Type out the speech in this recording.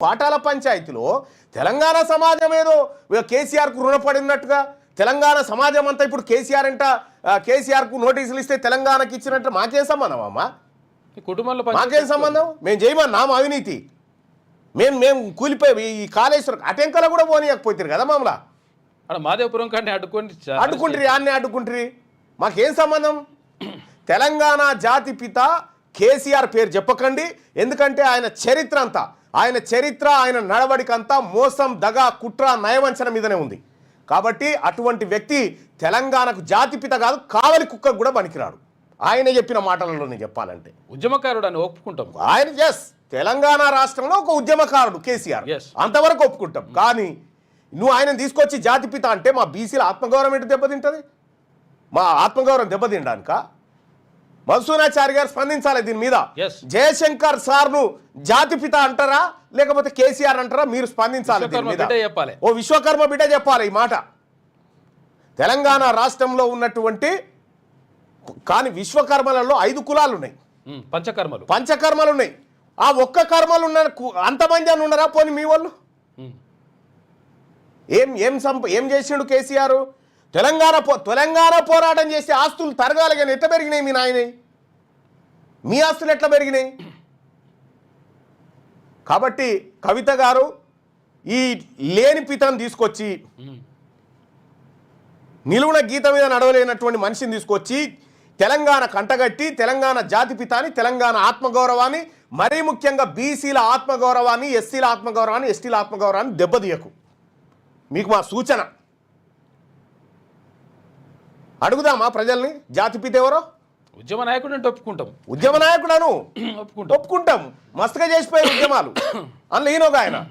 పాఠాల పంచాయతీలో తెలంగాణ సమాజం ఏదో కేసీఆర్కు రుణపడినట్టుగా తెలంగాణ సమాజం అంతా ఇప్పుడు కేసీఆర్ అంట కేసీఆర్కు నోటీసులు ఇస్తే తెలంగాణకి ఇచ్చినట్టు మాకేం సంబంధం అమ్మా? ఈ కుటుంబంలో మాకేం సంబంధం? మేము చేయమన్నాం అవినీతి. మేము మేము కూలిపోయి ఈ కాళేశ్వరం అటెంకల కూడా పోనీయకపోతారు కదా మామలా? ఆడ మాదేవపురం కానీ అడ్డుకొని చ- అడ్డుకుంటారు యాన్ని అడ్డుకుంటారు. మాకేం సంబంధం? తెలంగాణ జాతి పిత కేసీఆర్ పేరు చెప్పకండి. ఎందుకంటే ఆయన చరిత్ర అంతా ఆయన చరిత్ర ఆయన నడవడిక అంతా మోసం దగ కుట్ర నయవంచన మీదనే ఉంది. కాబట్టి అటువంటి వ్యక్తి తెలంగాణకు జాతిపిత కాదు కావలి కుక్కకు కూడా పనికిరాడు. ఆయన చెప్పిన మాటలలోనే చెప్పాలంటే. ఉద్యమకారుడు అని ఒప్పుకుంటాం. ఆయన ఎస్ తెలంగాణ రాష్ట్రంలో ఒక ఉద్యమకారుడు కేసీఆర్. అంతవరకు ఒప్పుకుంటాం. కానీ నువ్వు ఆయన తీసుకొచ్చి జాతిపిత అంటే మా బీసీల ఆత్మగౌరవం ఏంటి దెబ్బతింటది? మా ఆత్మగౌరవం దెబ్బతినడానిక? మధుసూనాచారి గారు స్పందించాలి దీని మీద. జయశంకర్ సార్ను జాతిపిత అంటారా? లేకపోతే కేసీఆర్ అంటారా? మీరు స్పందించాలి దీని మీద. ఓ విశ్వకర్మ బిడ్డ చెప్పాలి ఈ మాట. తెలంగాణ రాష్ట్రంలో ఉన్నటువంటి కానీ విశ్వకర్మలలో ఐదు కులాలు ఉన్నాయి పంచకర్మలు. పంచకర్మలు ఉన్నాయి ఆ ఒక్క కర్మలు ఉన్న అంతమంది అని ఉన్నారా? పోనీ మీ వాళ్ళు. ఏం ఏం సంప ఏం చేసిండు కేసీఆర్? తెలంగాణ పో తెలంగాణ పోరాటం చేసి ఆస్తులు తరగాలి కానీ ఎట్లా పెరిగినాయి మీ నాయన? మీ ఆస్తులు ఎట్లా పెరిగినాయి? కాబట్టి కవిత గారు ఈ లేని పితను తీసుకొచ్చి నిలువున గీత మీద నడవలేనటువంటి మనిషిని తీసుకొచ్చి తెలంగాణ కంటగట్టి తెలంగాణ జాతి పితాని తెలంగాణ ఆత్మగౌరవాన్ని మరీ ముఖ్యంగా బీసీల ఆత్మగౌరవాన్ని ఎస్సీల ఆత్మగౌరవాన్ని ఎస్టీల ఆత్మగౌరవాన్ని దెబ్బతీయకు. మీకు మా సూచన. అడుగుదామా ప్రజల్ని? జాతిపిత ఎవరో? ఉద్యమ నాయకుడు అంటే ఒప్పుకుంటాం. ఉద్యమ నాయకుడను ఒప్పుకుంటాం. ఒప్పుకుంటాం. మస్తుగా చేసిపోయారు ఉద్యమాలు. అందులో ఈయనొక ఆయన.